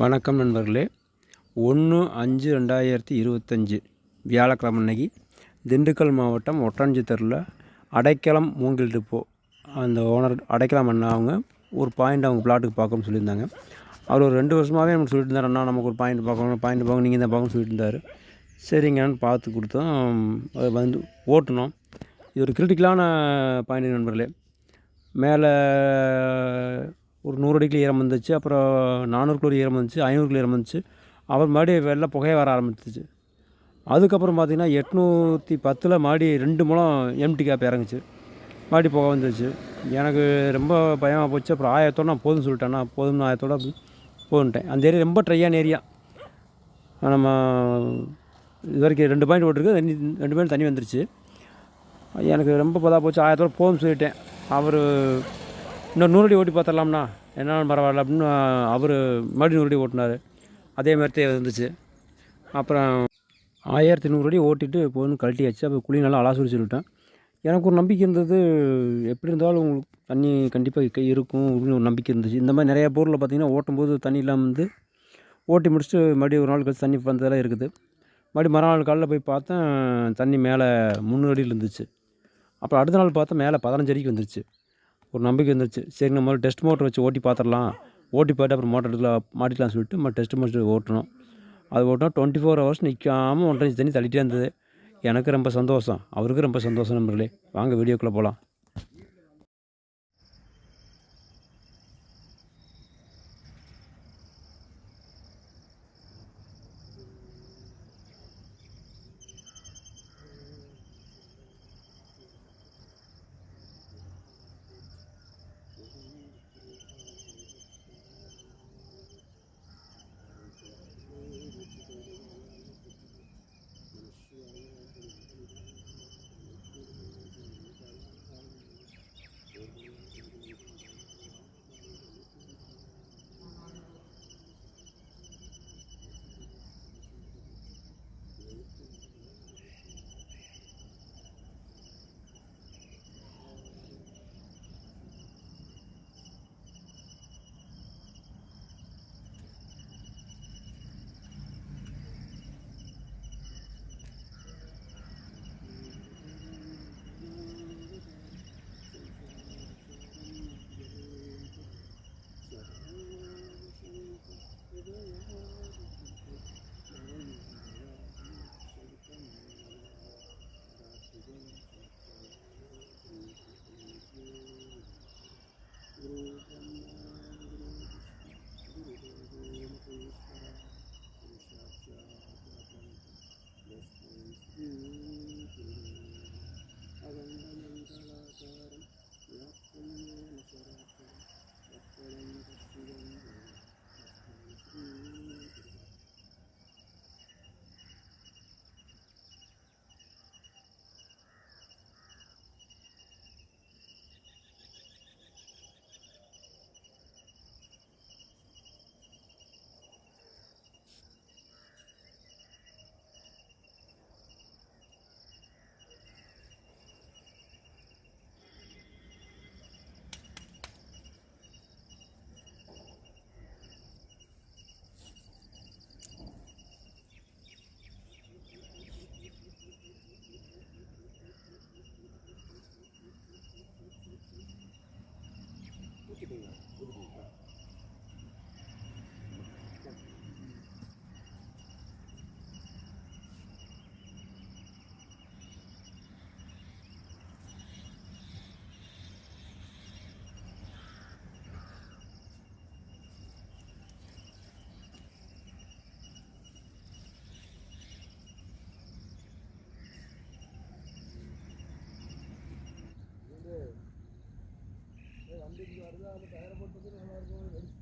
வணக்கம் நண்பர்களே. ஒன்று அஞ்சு ரெண்டாயிரத்தி இருபத்தஞ்சி வியாழக்கிழமை அன்னைக்கு திண்டுக்கல் மாவட்டம் ஒட்டஞ்சித்தரில் அடைக்கலம் மூங்கில் டிப்போ அந்த ஓனர் அடைக்கலம் அண்ணா அவங்க ஒரு பாயிண்ட் அவங்க பிளாட்டுக்கு பார்க்கணும்னு சொல்லியிருந்தாங்க. அவர் ஒரு ரெண்டு வருஷமாகவே நமக்கு சொல்லிட்டு இருந்தார் அண்ணா நமக்கு ஒரு பாயிண்ட் பார்க்கணும் பாயிண்ட் பார்க்கணும் நீங்கள் தான் பார்க்கணும்னு சொல்லிட்டு இருந்தார் சரிங்கன்னு பார்த்து கொடுத்தோம். அது வந்து ஓட்டணும் இது ஒரு கிரிட்டிக்கலான பாயிண்ட் நண்பர்களே. மேலே ஒரு நூறு அடிக்கு ஈரம் வந்துச்சு அப்புறம் நானூறு கிலோ ஈரம் வந்துச்சு ஐநூறு கிலோ ஈரம் வந்துச்சு. அப்புறம் மறுபடியும் வெளில புகையை வர ஆரம்பிச்சிச்சு. அதுக்கப்புறம் பார்த்திங்கன்னா எட்நூற்றி பத்தில் மாடி ரெண்டு மூலம் எம்டி கேப் இறங்குச்சு. மாடி புகை வந்துச்சு. எனக்கு ரொம்ப பயமாக போச்சு. அப்புறம் ஆயிரத்தோட நான் போதும்னு சொல்லிட்டேன்னா போதும்னு ஆயிரத்தோட போதுன்ட்டேன் அந்த ஏரியா ரொம்ப ட்ரையான ஏரியா. நம்ம இது வரைக்கும் ரெண்டு பாயிண்ட் ஓட்டிருக்கு. தண்ணி ரெண்டு பாயிண்ட் தண்ணி வந்துருச்சு. எனக்கு ரொம்ப பதா போச்சு. ஆயிரத்தோட போதும்னு சொல்லிட்டேன். அவர் இன்னும் நூறு அடி ஓட்டி பார்த்துடலாம்ண்ணா. என்னாலும் பரவாயில்ல அப்படின்னு அவர் மறுபடியும் நூறு அடி ஓட்டினார். அதே மாதிரி வந்துச்சு அப்புறம் ஆயிரத்தி நூறு அடி ஓட்டிட்டு போகணும் கழட்டியாச்சு. அப்போ குழி நல்லா அலாசுரி சொல்லிட்டேன். எனக்கு ஒரு நம்பிக்கை இருந்தது எப்படி இருந்தாலும் உங்களுக்கு தண்ணி கண்டிப்பாக இருக்கும் அப்படின்னு ஒரு நம்பிக்கை இருந்துச்சு. இந்த மாதிரி நிறையா பொருளில் பார்த்திங்கன்னா ஓட்டும்போது தண்ணி இல்லாமல் வந்து ஓட்டி முடிச்சுட்டு மறுபடியும் ஒரு நாள் கழிச்சு தண்ணி வந்ததெல்லாம் இருக்குது. மறுபடியும் மறுநாள் காலையில் போய் பார்த்தேன் தண்ணி மேலே முந்நூறு அடியில் இருந்துச்சு. அப்புறம் அடுத்த நாள் பார்த்தா மேலே பதினஞ்சு அடிக்கு வந்துருச்சு. ஒரு நம்பிக்கை இருந்துச்சு சரி நம்ம டெஸ்ட் மோட்டர் வச்சு ஓட்டி பார்த்துடலாம். ஓட்டி போய்ட்டு அப்புறம் மோட்டர் எடுத்துல மாட்டிக்கலாம் சொல்லிட்டு நம்ம டெஸ்ட் மோட்டர் ஓட்டணும். அது ஓட்டினா டுவெண்ட்டி ஃபோர் ஹவர்ஸ் நிற்காமல் ஒன்றரை தண்ணி தள்ளிட்டே இருந்தது. எனக்கு ரொம்ப சந்தோஷம். அவருக்கு ரொம்ப சந்தோஷம் நம்பர்களே வாங்க வீடியோக்குள்ளே போகலாம். 这个不是 வண்டி வருது அது டயரை போட்டு நல்லா இருக்கும்.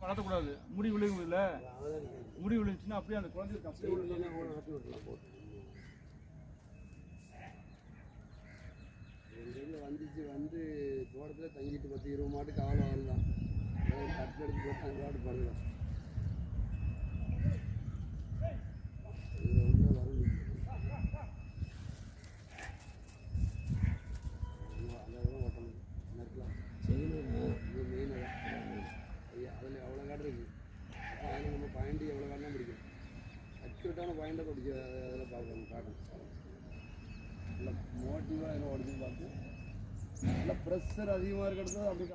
வளர்த்தக்கூடாது. முடி விழுகும் இல்ல முடி விழுந்துச்சுன்னா அப்படியே அந்த குழந்தைக்கு அப்படியே விழுந்து வந்துச்சு வந்து தோட்டத்தில் தங்கிட்டு பத்து இருபது மாட்டுக்கு அவ்வளோ வரலாம் கட்டு எடுத்து போட்டு அங்கே மாட்டு பண்ணலாம் இதில் வந்து வரும் அந்த இதெல்லாம் ஓட்டணும் நெருக்கலாம் இது மெயின் ஐயா அதில் எவ்வளோ காடு இருக்கு அப்போ அதில் நம்ம பாயிண்ட் எவ்வளோ காடுனா பிடிக்கும் அடிச்சு அதெல்லாம் பார்க்கணும் காட்டணும் நல்ல மோட்டிவாக அதில் ஓடிச்சு பார்த்து. நல்ல ப்ரெஷர் அதிகமாக இருக்கிறது அப்படி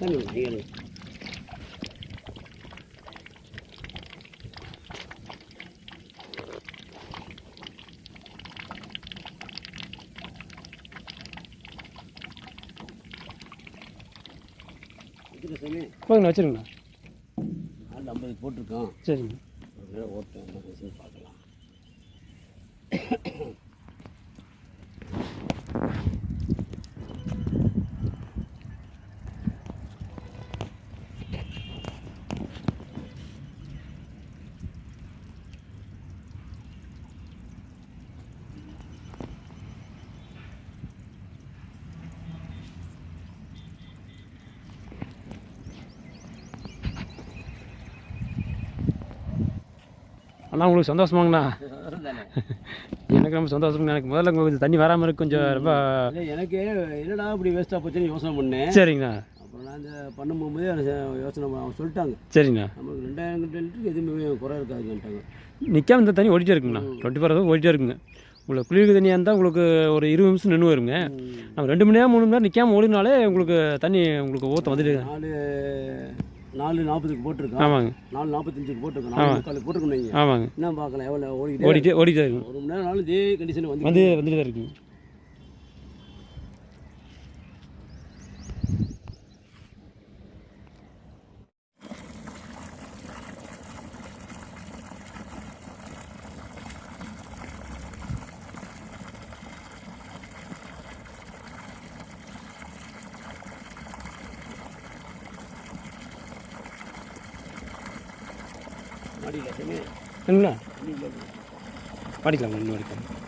கா- வைக்கிற சாமி. போதுங்கண்ணா வச்சுருங்கண்ணா நாலு ஐம்பது போட்டிருக்கோம். சரிங்க. ஒரு தடவை ஓட்டம் என்ன பேசுன்னு பார்க்கலாம் அண்ணா உங்களுக்கு சந்தோஷமாங்கண்ணா. எனக்கு ரொம்ப சந்தோஷம் எனக்கு முதல்ல கொஞ்சம் தண்ணி வராமல் இருக்கு கொஞ்சம் ரொம்ப எனக்கு என்னடா இப்படி வேஸ்ட்டாக போச்சுன்னு யோசனை பண்ணேன். சரிங்கண்ணா. அப்புறம் நான் இந்த பண்ண போகும்போதே யோசனை அவங்க சொல்லிட்டாங்க. சரிங்கண்ணா. நம்மளுக்கு ரெண்டாயிரம் லிட்டருக்கு எதுவுமே குறை இருக்காதுன்ட்டாங்க. நிற்காம இந்த தண்ணி ஓடிட்டே இருக்குங்கண்ணா டுவெண்ட்டி ஃபோர் ஹவர்ஸ் ஓடிட்டே இருக்குங்க உங்களுக்கு குளிர்க்கு தண்ணியாக இருந்தால் உங்களுக்கு ஒரு இருபது நிமிஷம் நின்று வருங்க. நம்ம ரெண்டு மணி நேரம் மூணு மணி நேரம் நிற்காம ஓடினாலே உங்களுக்கு தண்ணி உங்களுக்கு ஊற்ற வந்துட்டு நாலு நாலு நாற்பதுக்கு போட்டிருக்கோம் ஆமாங்க. நாலு நாற்பத்தஞ்சுக்கு போட்டிருக்கோம் நாலு முக்காலுக்கு போட்டிருக்கோம் நீங்கள் ஆமாங்க. என்ன பார்க்கலாம் எவ்வளோ ஓடிட்டே ஓடிட்டே இருக்குங்க ஒரு மணி நேரம் நாளும் இதே கண்டிஷன் வந்து வந்து வந்துட்டு தான் இருக்குங்க. இல்லை படிக்கலாம் இன்னும் படிக்கலாம்.